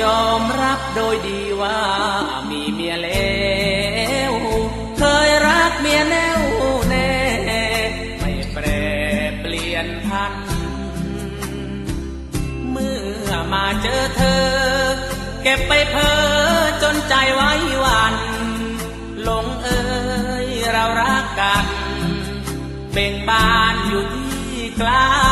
ยอมรับโดยดีว่ามีเมียแล้วเคยรักเมียแน่วแน่ไม่แปรเปลี่ยนพัน เมื่อมาเจอเธอ เก็บไปเพ้อจนใจไว้หวันหลงเอ่ยเรารักกัน เบ่งบานอยู่ที่กลาง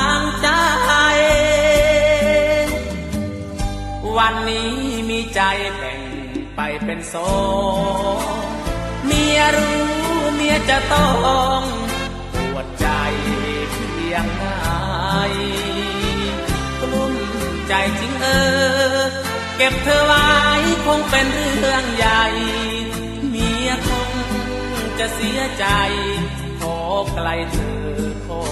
วันนี้มีใจแบ่งไปเป็นสองเมียรู้เมียจะต้องปวดใจเพียงไหนกลุ้มใจจริงเออ เก็บเธอไว้คงเป็นเรื่องใหญ่ เมียคงจะเสียใจ ขอไกลเธอขอ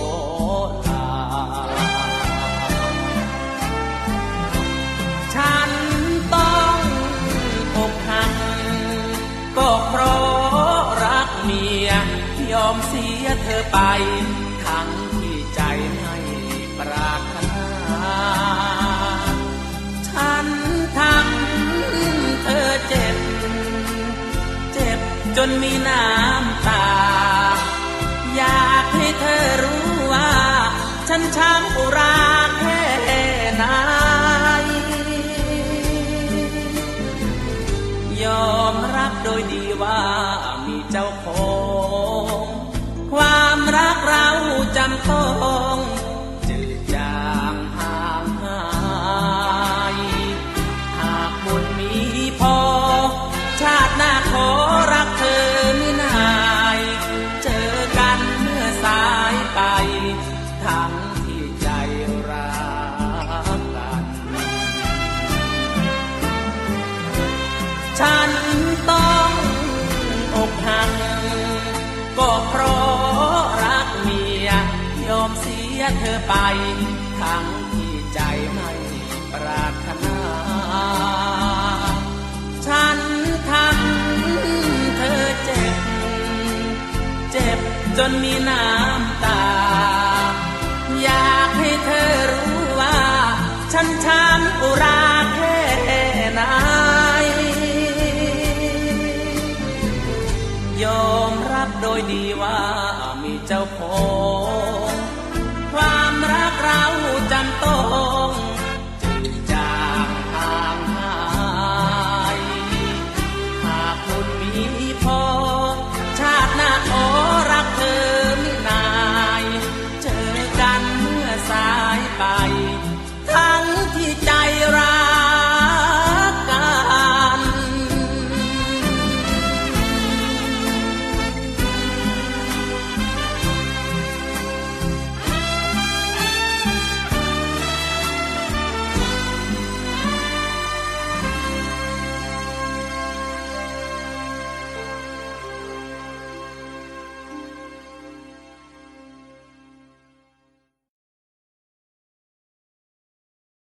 มเสียเธอไป ทั้งที่ใจไม่ปรารถนาฉันทำเธอเจ็บ เจ็บจนมีน้ำตา อยากให้เธอรู้ว่า ฉันช้ำอุราแค่ไหนยอมรับโดยดีว่า จำต้อง เสียเธอไป ทั้งที่ใจไม่ปรารถนา ฉันทำเธอเจ็บ เจ็บจนมีน้ำตา อยากให้เธอรู้ว่า ฉันช้ำอุราแค่ไหนยอมรับโดยดีว่ามีเจ้าของ